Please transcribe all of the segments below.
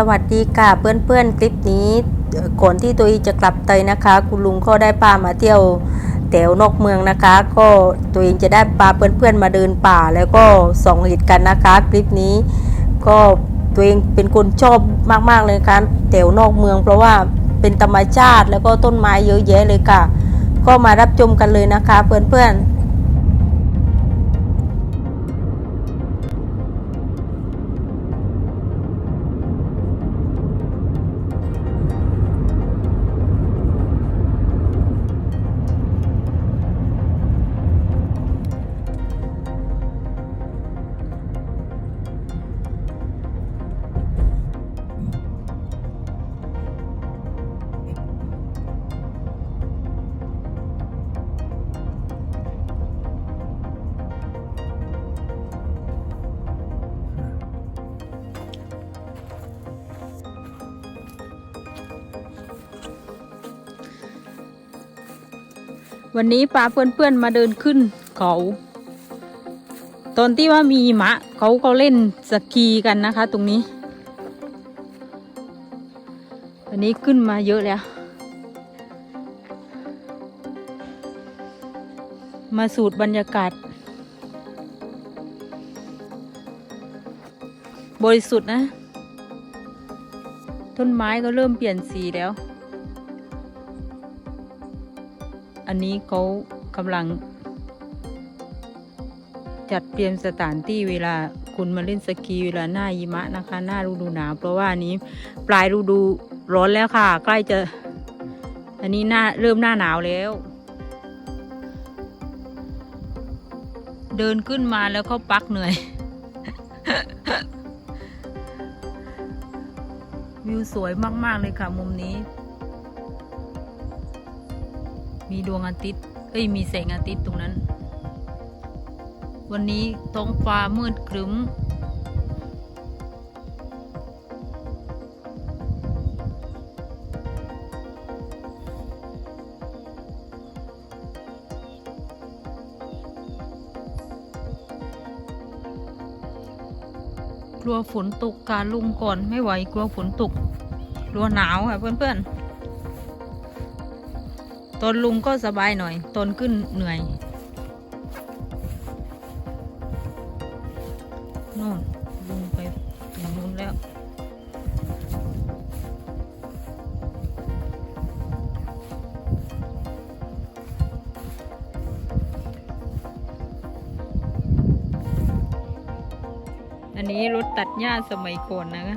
สวัสดีค่ะเพื่อนๆคลิปนี้ก่อนที่ตัวเองจะกลับเตยนะคะ คุณลุงก็ได้พามาเที่ยวแถวนอกเมืองนะคะ ก็ตัวเองจะได้พาเพื่อนๆมาเดินป่าแล้วก็ส่องเห็ดกันนะคะ คลิปนี้ ก็ตัวเองเป็นคนชอบมากๆเลยค่ะแถวนอกเมือง เพราะว่าเป็นธรรมชาติแล้วก็ต้นไม้เยอะแยะเลยค่ะ ก็มารับชมกันเลยนะคะ เพื่อนๆ วันนี้ปลาเพื่อนๆมาเดินขึ้นเขา ตอนที่ว่ามีหิมะเขาเขาเล่นสกีกันนะคะ ตรงนี้ วันนี้ขึ้นมาเยอะแล้ว มาสูดบรรยากาศ บริสุทธิ์นะ ต้นไม้ก็เริ่มเปลี่ยนสีแล้ว อันนี้เขากำลัง จัดเตรียมสถานที่เวลาคุณมาเล่นสกีเวลาหน้าหิมะนะคะ หน้าฤดูหนาวเพราะว่าอันนี้ปลายฤดูร้อนแล้วค่ะ ใกล้จะ อันนี้หน้าเริ่มหน้าหนาวแล้ว เดินขึ้นมาแล้วเขาปักเหนื่อย วิวสวยมาก ๆ เลยค่ะมุมนี้ มีดวงอาทิตย์ เอ้ย มีแสงอาทิตย์ตรงนั้น วันนี้ท้องฟ้ามืดครึ้ม กลัวฝนตกการลุงก่อนไม่ไหวกลัวฝนตก กลัวหนาวค่ะเพื่อนๆ ตอนลุงก็สบายหน่อย ตอนขึ้นเหนื่อยนู่นลุงไปถึงนู้นแล้ว อันนี้รถตัดหญ้าสมัยก่อนนะคะ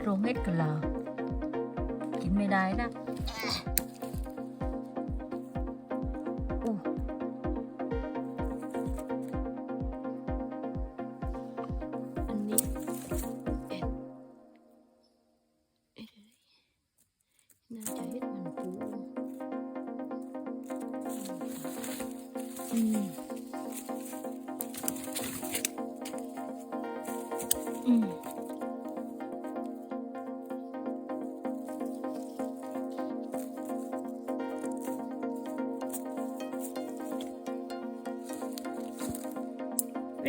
정했길라 김미라이라 오 언니 나 자일 만고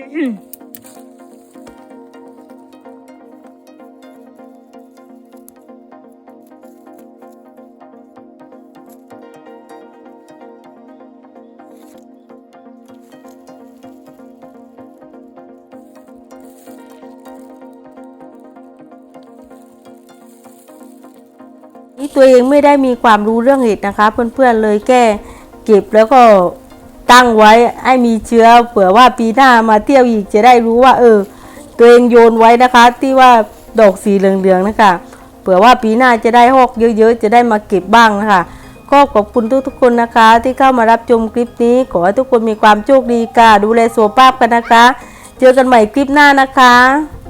ตัวเองไม่ได้มีความรู้เรื่องเห็ดนะคะ เพื่อนๆเลยแก้เก็บแล้วก็ ตั้งไว้ให้มีเชื้อเผื่อว่าปีหน้ามาเที่ยวอีกจะได้รู้ว่า เออ ตัวเองโยนไว้นะคะ ที่ว่าดอกสีเหลืองๆนะคะเผื่อว่าปีหน้าจะได้หอกเยอะๆ จะได้มาเก็บบ้างนะคะก็ขอบคุณทุกๆคนนะคะ ที่เข้ามารับชมคลิปนี้ ขอให้ทุกคนมีความโชคดีค่ะ ดูแลสุขภาพกันนะคะ เจอกันใหม่คลิปหน้านะคะ